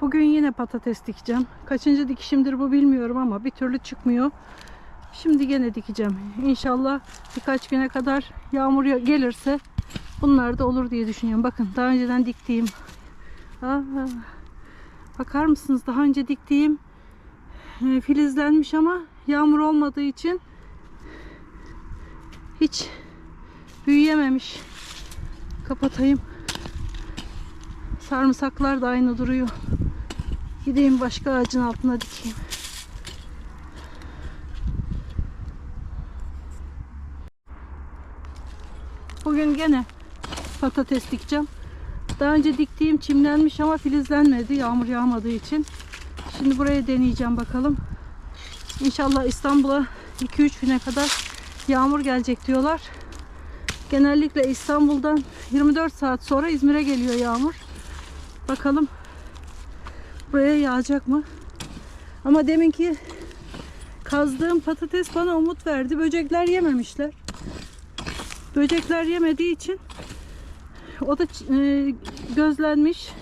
Bugün yine patates dikeceğim. Kaçıncı dikişimdir bu bilmiyorum ama bir türlü çıkmıyor. Şimdi gene dikeceğim. İnşallah birkaç güne kadar yağmur ya- gelirse bunlar da olur diye düşünüyorum. Bakın daha önceden diktiğim. Aa, bakar mısınız? Daha önce diktiğim e, filizlenmiş ama yağmur olmadığı için hiç büyüyememiş. Kapatayım. Sarımsaklar da aynı duruyor. Gideyim başka ağacın altına dikeyim. Bugün gene patates dikeceğim. Daha önce diktiğim çimlenmiş ama filizlenmedi yağmur yağmadığı için. Şimdi buraya deneyeceğim bakalım. İnşallah İstanbul'a 2-3 güne kadar yağmur gelecek diyorlar. Genellikle İstanbul'dan 24 saat sonra İzmir'e geliyor yağmur. Bakalım buraya yağacak mı? Ama deminki kazdığım patates bana umut verdi. Böcekler yememişler. Böcekler yemediği için o da e, gözlenmiş.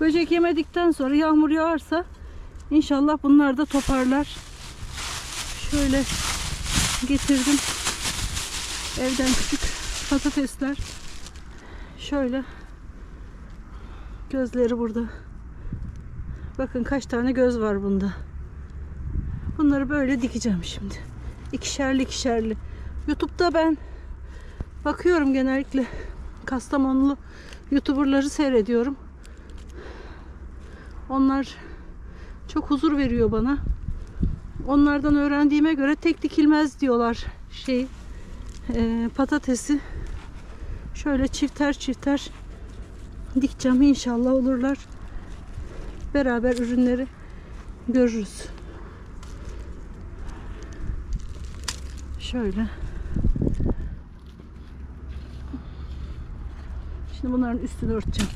Böcek yemedikten sonra yağmur yağarsa inşallah bunlar da toparlar. Şöyle getirdim. Evden küçük patatesler. Şöyle gözleri burada. Bakın kaç tane göz var bunda. Bunları böyle dikeceğim şimdi. İkişerli ikişerli. YouTube'da ben bakıyorum genellikle Kastamonlu YouTuber'ları seyrediyorum. Onlar çok huzur veriyor bana. Onlardan öğrendiğime göre tek dikilmez diyorlar şey e, patatesi şöyle çifter çifter dikeceğim inşallah olurlar. Beraber ürünleri görürüz. Şöyle. Şimdi bunların üstünü örteceğim.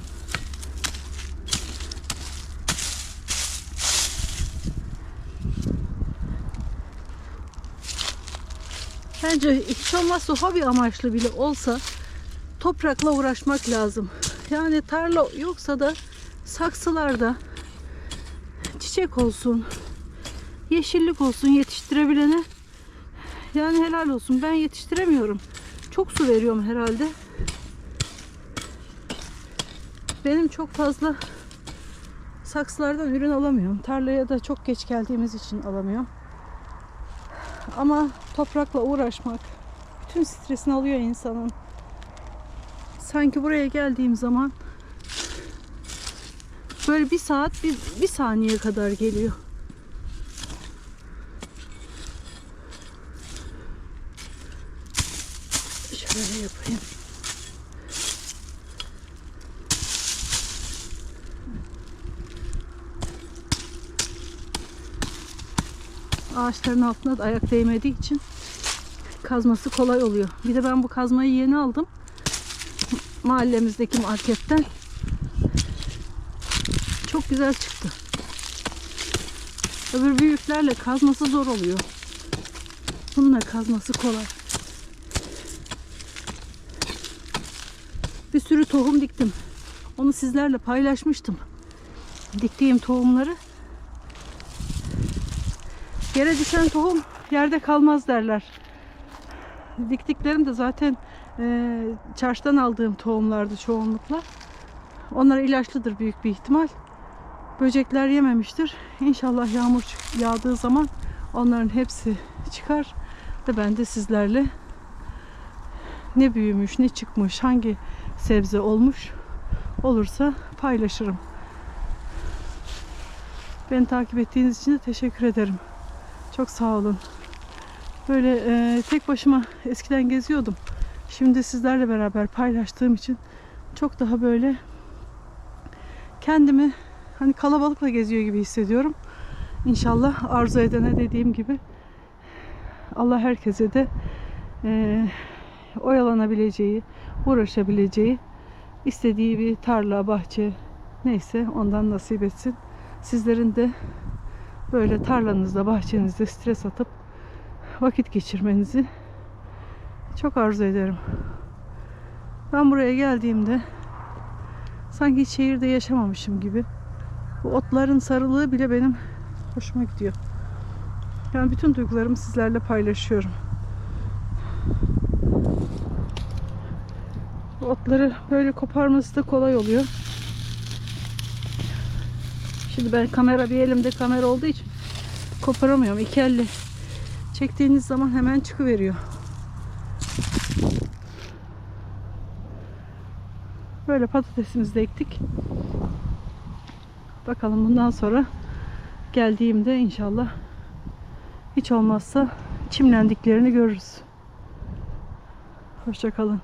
Bence hiç olmazsa hobi amaçlı bile olsa toprakla uğraşmak lazım. Yani tarla yoksa da saksılarda çiçek olsun, yeşillik olsun yetiştirebilene yani helal olsun. Ben yetiştiremiyorum. Çok su veriyorum herhalde. Benim çok fazla saksılardan ürün alamıyorum. Tarlaya da çok geç geldiğimiz için alamıyorum. Ama toprakla uğraşmak bütün stresini alıyor insanın. Sanki buraya geldiğim zaman böyle bir saat bir, bir saniye kadar geliyor. Şöyle yapayım. Ağaçların altına da ayak değmediği için kazması kolay oluyor. Bir de ben bu kazmayı yeni aldım. Mahallemizdeki marketten. Çok güzel çıktı. Öbür büyüklerle kazması zor oluyor. Bununla kazması kolay. Bir sürü tohum diktim. Onu sizlerle paylaşmıştım. Diktiğim tohumları. Yere düşen tohum yerde kalmaz derler. Diktiklerim de zaten e, çarşıdan aldığım tohumlardı çoğunlukla. Onlar ilaçlıdır büyük bir ihtimal. Böcekler yememiştir. İnşallah yağmur yağdığı zaman onların hepsi çıkar ve ben de sizlerle ne büyümüş, ne çıkmış, hangi sebze olmuş olursa paylaşırım. Beni takip ettiğiniz için de teşekkür ederim. Çok sağ olun. Böyle e, tek başıma eskiden geziyordum. Şimdi sizlerle beraber paylaştığım için çok daha böyle kendimi hani kalabalıkla geziyor gibi hissediyorum. İnşallah arzu edene dediğim gibi Allah herkese de e, oyalanabileceği, uğraşabileceği, istediği bir tarla, bahçe neyse ondan nasip etsin. Sizlerin de böyle tarlanızda, bahçenizde stres atıp vakit geçirmenizi çok arzu ederim. Ben buraya geldiğimde sanki şehirde yaşamamışım gibi Bu otların sarılığı bile benim hoşuma gidiyor. Yani bütün duygularımı sizlerle paylaşıyorum. Bu otları böyle koparması da kolay oluyor. Şimdi ben kamera bir elimde kamera olduğu için koparamıyorum. İki elle çektiğiniz zaman hemen çıkıveriyor. Böyle patatesimizi de ektik. Bakalım bundan sonra geldiğimde inşallah hiç olmazsa çimlendiklerini görürüz. Hoşçakalın.